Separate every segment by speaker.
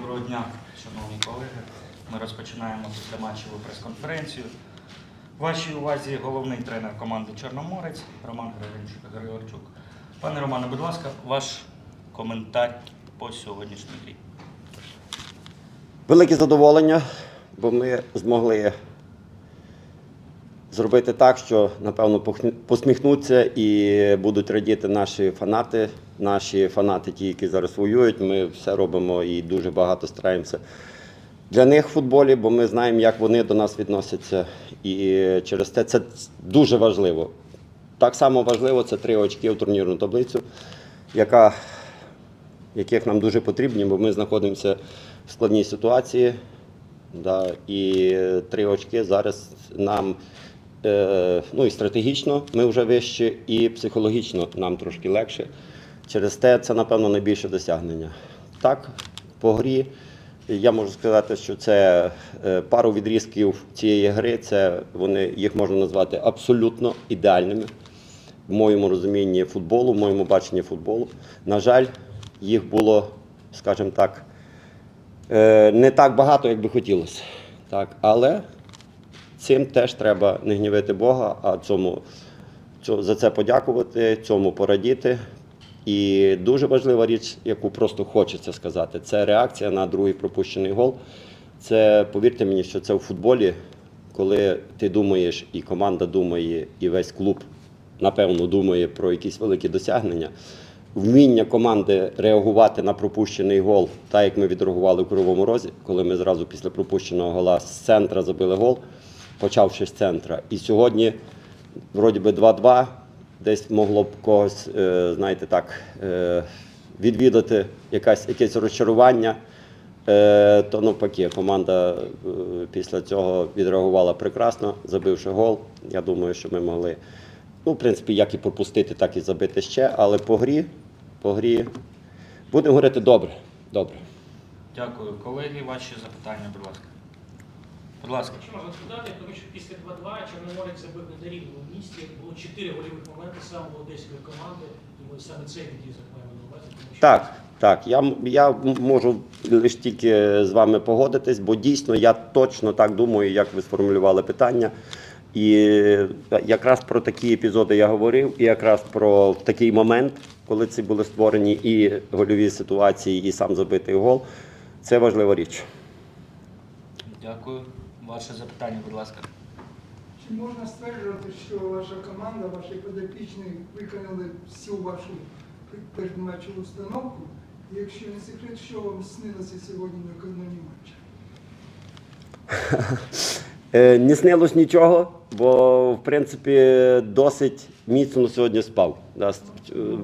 Speaker 1: Доброго дня, шановні колеги. Ми розпочинаємо післяматчеву прес-конференцію. Вашій увазі головний тренер команди Чорноморець Роман Григорчук. Пане Романе, будь ласка, ваш коментар по сьогоднішній грі.
Speaker 2: Велике задоволення, бо ми змогли зробити так, що напевно посміхнуться і будуть радіти наші фанати. Наші фанати, ті, які зараз воюють, ми все робимо і дуже багато стараємося для них в футболі, бо ми знаємо, як вони до нас відносяться. І через те це дуже важливо. Так само важливо це три очки в турнірну таблицю, яка яких нам дуже потрібні, бо ми знаходимося в складній ситуації. Да, і три очки зараз нам ну і стратегічно ми вже вище, і психологічно нам трошки легше. Через те це, напевно, найбільше досягнення. Так, по грі я можу сказати, що це е, пару відрізків цієї гри, це вони їх можна назвати абсолютно ідеальними в моєму розумінні футболу, в моєму баченні футболу. На жаль, їх було, скажімо так, е, не так багато, як би хотілося. Так, але цим теж треба не гнівити Бога, а цьому, за це подякувати, цьому порадіти. І дуже важлива річ, яку просто хочеться сказати, це реакція на другий пропущений гол. Це, повірте мені, що це в футболі, коли ти думаєш, і команда думає, і весь клуб, напевно, думає про якісь великі досягнення. Вміння команди реагувати на пропущений гол, так як ми відреагували в Кривому Розі, коли ми зразу після пропущеного гола з центра забили гол, почавши з центра. І сьогодні, вроді би, 2-2, десь могло б когось, е, знаєте, так, е, відвідати якась, якесь розчарування. Е, То навпаки, команда після цього відреагувала прекрасно, забивши гол. Я думаю, що ми могли, ну, в принципі, як і пропустити, так і забити ще. Але по грі, по грі будемо говорити добре. Добре.
Speaker 1: Дякую. Колеги, ваші запитання, будь ласка. Будь ласка.
Speaker 3: Якщо можна додати, тому що після 2-2 Чорноморець забив на нерівному місці. Було 4 гольових моменти саме у одеської команди. Тому саме цей відрізок маємо на увазі. Тому що
Speaker 2: Так, так. Я, я можу лише тільки з вами погодитись, бо дійсно я точно так думаю, як ви сформулювали питання. І е, якраз про такі епізоди я говорив, і якраз про такий момент, коли ці були створені і гольові ситуації, і сам забитий гол. Це важлива річ.
Speaker 1: Дякую. Ваше запитання, будь ласка.
Speaker 4: Чи можна стверджувати, що ваша команда, ваші підопічні виконали всю вашу передматчеву установку? І Якщо не секрет, що вам снилося сьогодні накануні матчу?
Speaker 2: Е, Не снилось нічого, бо в принципі досить міцно сьогодні спав. Е,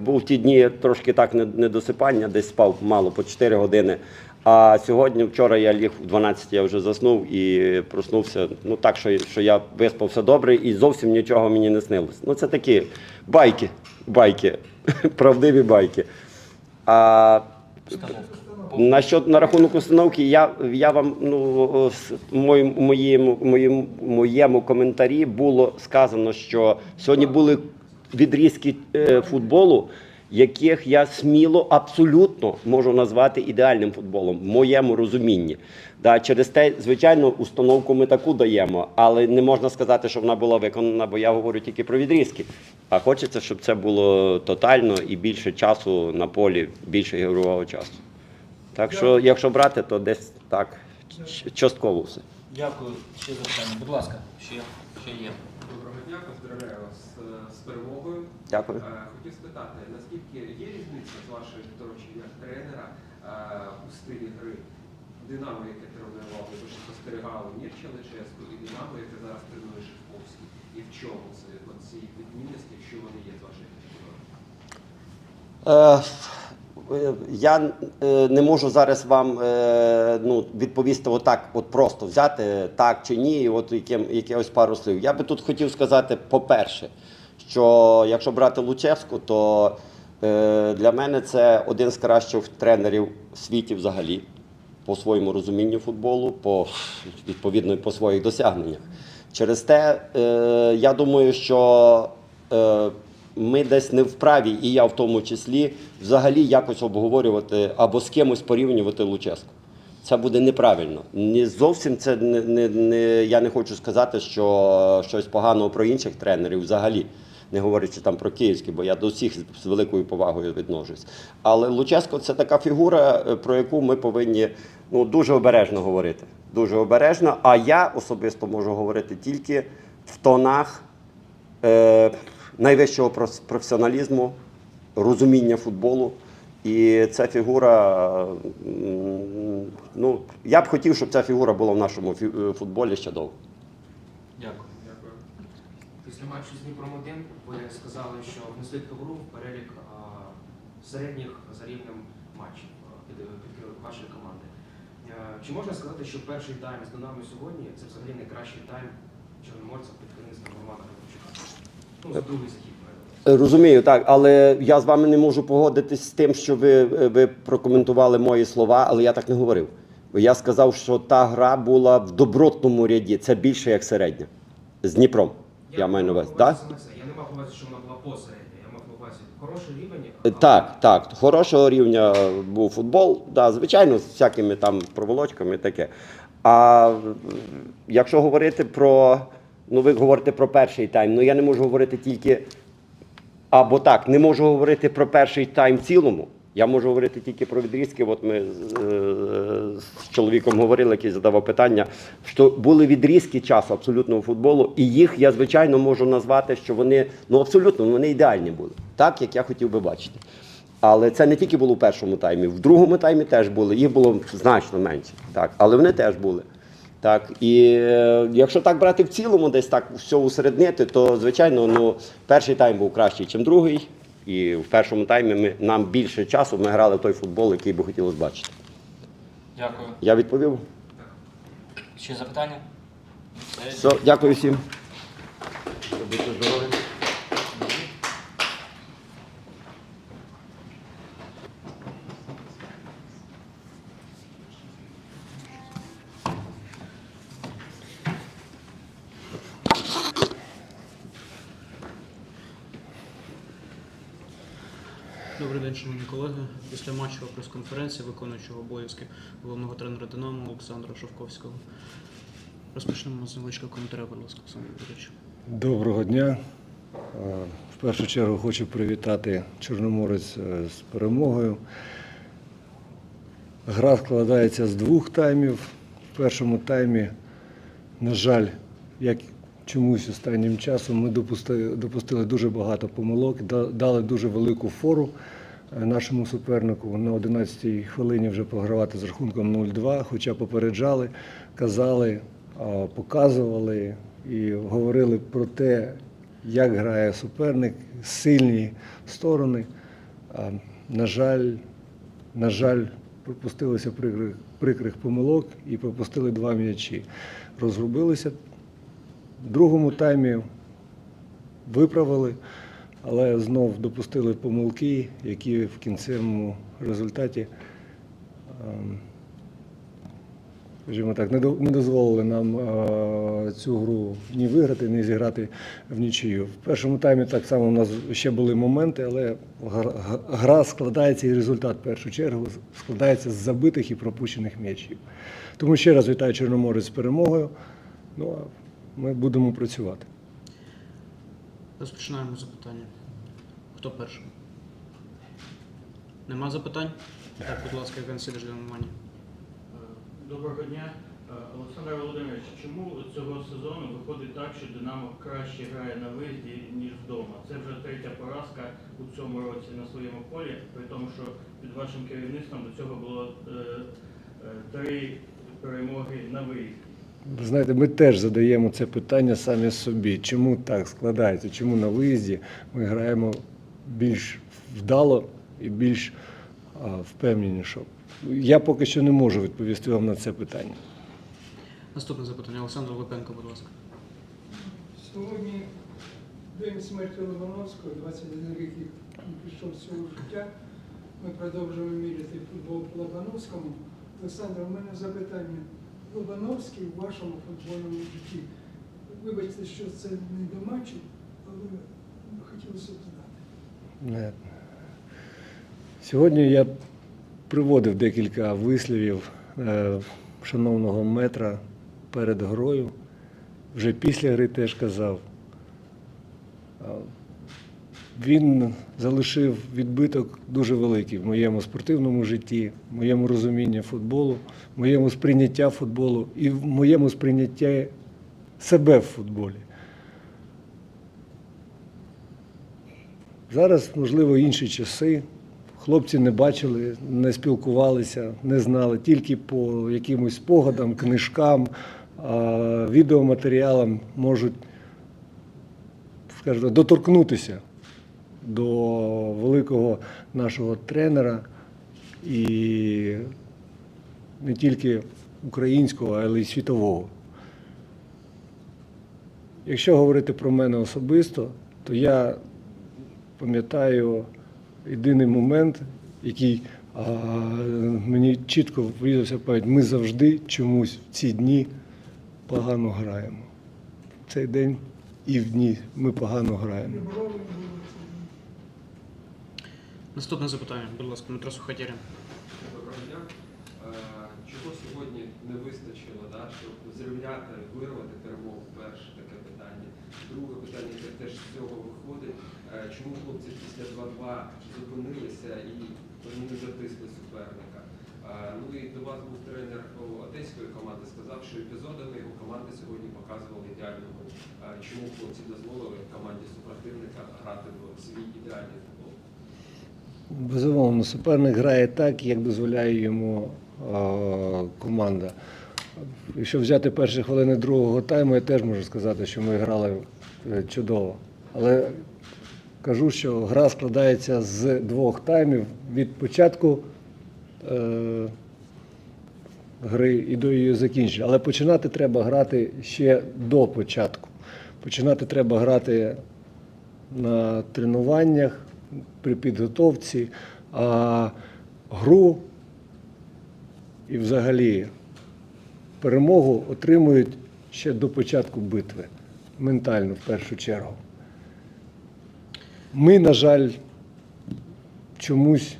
Speaker 2: Був ті дні трошки так недосипання, десь спав мало по 4 години. А сьогодні, вчора я ліг в 12, я вже заснув і проснувся. Ну так, що, що я виспався добре і зовсім нічого мені не снилось. Ну це такі байки, байки, правдиві байки. А що на рахунок установки, я, я вам ну моєму, моєму, моєму коментарі було сказано, що сьогодні були відрізки е, футболу, яких я сміло абсолютно можу назвати ідеальним футболом, в моєму розумінні. Да, через те, звичайно, установку ми таку даємо, але не можна сказати, що вона була виконана, бо я говорю тільки про відрізки. А хочеться, щоб це було тотально і більше часу на полі, більше ігрового часу. Так що, якщо брати, то десь так, частково все.
Speaker 1: Дякую. Ще запитання. Будь ласка, ще, ще є.
Speaker 5: Доброго дня, поздравляю вас з перемогою.
Speaker 2: Дякую.
Speaker 5: Е, Хотів спитати, наскільки є різниця з вашої точки як тренера е, у стилі гри Динамо, яке тренував, ви ж спостерігали Мірча Лическу і Динамо, яке зараз тренує Шевковський. І в чому це ці відмінності, якщо вони є з вашої точки?
Speaker 2: Е, я не можу зараз вам ну, відповісти отак, от просто взяти так чи ні, і от яким, якихось пару слів. Я би тут хотів сказати, по-перше, що якщо брати Лучевську, то е, для мене це один з кращих тренерів в світі взагалі, по своєму розумінню футболу, по, відповідно по своїх досягненнях. Через те, е, я думаю, що е, ми десь не вправі, і я в тому числі, взагалі якось обговорювати або з кимось порівнювати Луческу. Це буде неправильно. Не зовсім це не, не, не я не хочу сказати, що щось поганого про інших тренерів взагалі. Не говорячи там про київський, бо я до всіх з великою повагою відношусь. Але Луческо це така фігура, е, про яку ми повинні ну, дуже обережно говорити. Дуже обережно. А я особисто можу говорити тільки в тонах е, найвищого професіоналізму, розуміння футболу. І ця фігура, ну, я б хотів, щоб ця фігура була в нашому е, футболі ще довго.
Speaker 6: Після матчу з Дніпром 1 ви сказали, що внесли гру в перелік середніх за рівнем матчів під, вашої команди. Е, Чи можна сказати, що перший тайм з Динамо сьогодні це взагалі найкращий тайм чорноморця під керівництвом Романа Григорчука? Ну, за другий захід. маю.
Speaker 2: Розумію, так, але я з вами не можу погодитись з тим, що ви, ви прокоментували мої слова, але я так не говорив. Я сказав, що та гра була в добротному ряді. Це більше як середня. З Дніпром. Я, маю на увазі.
Speaker 6: Я не мав на увазі, що вона була посередня. Я мав на увазі хороший рівень.
Speaker 2: Е, Так, так. Хорошого рівня був футбол, да, звичайно, з всякими там проволочками і таке. А якщо говорити про. Ну, ви говорите про перший тайм. Ну я не можу говорити тільки. Або так, не можу говорити про перший тайм в цілому. Я можу говорити тільки про відрізки. От ми з, е, з чоловіком говорили, який задавав питання, що були відрізки часу абсолютного футболу, і їх я звичайно можу назвати, що вони ну абсолютно вони ідеальні були, так як я хотів би бачити. Але це не тільки було в першому таймі, в другому таймі теж були. Їх було значно менше, так, але вони теж були. Так, і е, якщо так брати в цілому, десь так все усереднити, то звичайно, ну перший тайм був кращий, ніж другий. І в першому таймі ми нам більше часу ми грали в той футбол, який би хотілося бачити.
Speaker 1: Дякую.
Speaker 2: Я відповів.
Speaker 1: Ще запитання?
Speaker 2: Все, дякую всім. Будьте здорові.
Speaker 7: Добрий день, шановні колеги. Після матчу прес-конференції виконуючого обов'язки головного тренера Динамо Олександра Шовковського. Розпочнемо з невеличкого коментаря, будь ласка, Олександр Юрійович.
Speaker 8: Доброго дня. Е, В першу чергу хочу привітати Чорноморець е, з перемогою. Гра складається з двох таймів. В першому таймі, на жаль, як чомусь останнім часом ми допустили, дуже багато помилок, да- дали дуже велику фору нашому супернику. На 11-й хвилині вже програвати з рахунком 0-2, хоча попереджали, казали, показували і говорили про те, як грає суперник, сильні сторони. На жаль, на жаль, пропустилися прикрих, прикрих помилок і пропустили два м'ячі. Розгубилися. В другому таймі виправили, але знов допустили помилки, які в кінцевому результаті, ем, скажімо так, не до- не дозволили нам е, цю гру ні виграти, ні зіграти в нічию. В першому таймі так само у нас ще були моменти, але гра складається і результат в першу чергу складається з забитих і пропущених м'ячів. Тому ще раз вітаю Чорноморець з перемогою. Ну а ми будемо працювати.
Speaker 7: Розпочинаємо запитання. Хто перший? Нема запитань? Так, будь ласка, Євген Сидиш для Мамані.
Speaker 9: Доброго дня. Е, Олександр Володимирович, чому цього сезону виходить так, що Динамо краще грає на виїзді, ніж вдома? Це вже третя поразка у цьому році на своєму полі, при тому, що під вашим керівництвом до цього було е, е, три перемоги на виїзді.
Speaker 8: Ви знаєте, ми теж задаємо це питання самі собі. Чому так складається? Чому на виїзді ми граємо більш вдало і більш а, впевненіше? Я поки що не можу відповісти вам на це питання.
Speaker 7: Наступне запитання. Олександр Липенко, будь ласка.
Speaker 4: Сьогодні день смерті Лобановського, 21 рік він пішов з цього життя. Ми продовжуємо міряти футбол по Лобановському. Олександр, у мене запитання. Лобановський у вашому футбольному житті. Вибачте, що це не до матчу, але хотілося б знати.
Speaker 8: Не. Сьогодні я приводив декілька вислівів е, шановного метра перед грою. Вже після гри теж казав. Він залишив відбиток дуже великий в моєму спортивному житті, в моєму розумінні футболу, в моєму сприйняття футболу і в моєму сприйнятті себе в футболі. Зараз, можливо, інші часи. Хлопці не бачили, не спілкувалися, не знали, тільки по якимось спогадам, книжкам, відеоматеріалам можуть, скажімо, доторкнутися до великого нашого тренера і не тільки українського, але й світового. Якщо говорити про мене особисто, то я пам'ятаю єдиний момент, який а, мені чітко врізався пам'ять. Ми завжди чомусь в ці дні погано граємо. В цей день і в дні ми погано граємо.
Speaker 7: Наступне запитання, будь ласка, Дмитро Сухотєрін.
Speaker 5: Доброго дня. Е, Чого сьогодні не вистачило, да, щоб зрівняти, вирвати перемогу? Перше таке питання. Друге питання, яке теж з цього виходить. Е, Чому хлопці після 2-2 зупинилися і вони не затисли суперника? Е, Ну і до вас був тренер одеської команди, сказав, що епізодами його команди сьогодні показували ідеальну гру. Чому хлопці дозволили команді супротивника грати в свій ідеальний?
Speaker 8: Безумовно, суперник грає так, як дозволяє йому команда. Якщо взяти перші хвилини другого тайму, я теж можу сказати, що ми грали е, чудово. Але кажу, що гра складається з двох таймів від початку е, гри і до її закінчення. Але починати треба грати ще до початку. Починати треба грати на тренуваннях, при підготовці, а гру і взагалі перемогу отримують ще до початку битви, ментально в першу чергу. Ми, на жаль, чомусь,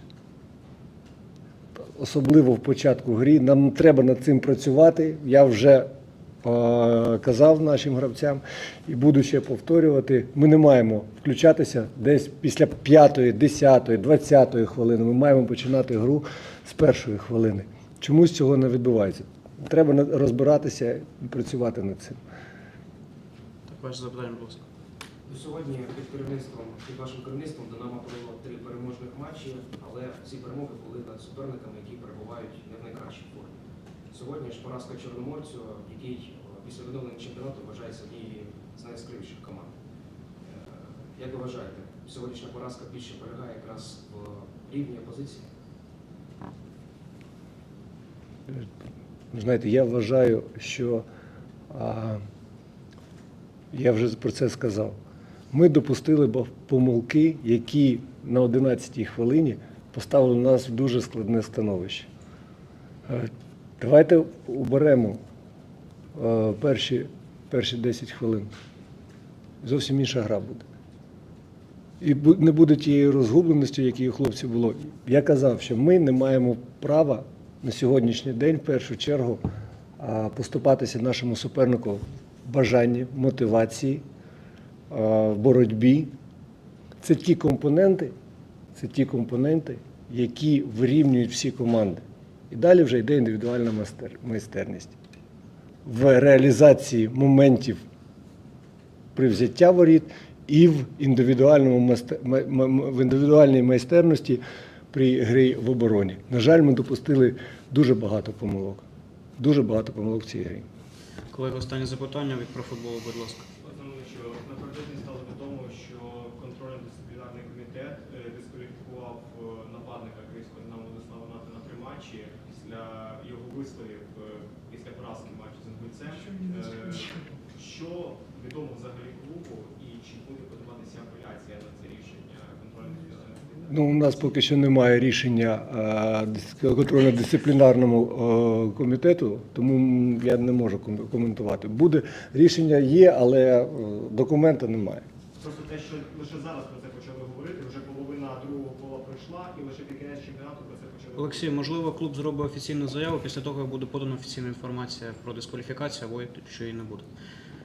Speaker 8: особливо в початку грі, нам треба над цим працювати. Я вже казав нашим гравцям і буду ще повторювати. Ми не маємо включатися десь після 5, 10, 20 хвилини. Ми маємо починати гру з першої хвилини. Чомусь цього не відбувається. Треба розбиратися і працювати над цим.
Speaker 7: Так, ваше запитання, будь ласка.
Speaker 6: Ну, Сьогодні під керівництвом, під вашим керівництвом Динамо провело три переможних матчі, але ці перемоги були над суперниками, які перебувають не в найкращій формі. Сьогодні ж поразка Чорноморцю, який е, після відновлення чемпіонату вважається однією з найяскравіших команд. Е, Як ви вважаєте, сьогоднішня поразка більше полягає якраз в рівні опозиції?
Speaker 8: Знаєте, я вважаю, що а, я вже про це сказав. Ми допустили помилки, які на 11-й хвилині поставили нас в дуже складне становище. Е, Давайте уберемо е, перші, перші 10 хвилин. Зовсім інша гра буде. І не буде тієї розгубленості, якій у хлопців було. Я казав, що ми не маємо права на сьогоднішній день, в першу чергу, а, поступатися нашому супернику в бажанні, мотивації, а, в боротьбі. Це ті компоненти, це ті компоненти, які вирівнюють всі команди. І далі вже йде індивідуальна майстер- майстерність в реалізації моментів при взяття воріт і в індивідуальному в індивідуальній майстерності при грі в обороні. На жаль, ми допустили дуже багато помилок. Дуже багато помилок в цій грі.
Speaker 7: Колеги, останнє запитання від профутболу, будь ласка.
Speaker 10: Тому що напередодні стало відомо, що контрольно-дисциплінарний комітет е, дискваліфікував е, нападника Київського Динамо Владислава Ната на три матчі після його висловів е, після поразки матчу з Інгульцем.
Speaker 4: Що
Speaker 10: Е? Що відомо взагалі клубу і чи буде подаватися апеляція на це рішення контрольно-дисциплінарного?
Speaker 8: Ну, у нас поки що немає рішення е, контрольно-дисциплінарному комітету, тому я не можу коментувати. Буде рішення є, але документа немає.
Speaker 4: Просто те, що лише зараз про це почали говорити, вже половина другого кола пройшла, і лише під кінець чемпіонату про це
Speaker 7: Олексій, можливо, клуб зробить офіційну заяву після того, як буде подана офіційна інформація про дискваліфікацію або що її не буде.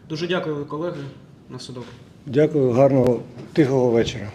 Speaker 7: Дуже дякую, колеги. На добре.
Speaker 8: Дякую, гарного тихого вечора.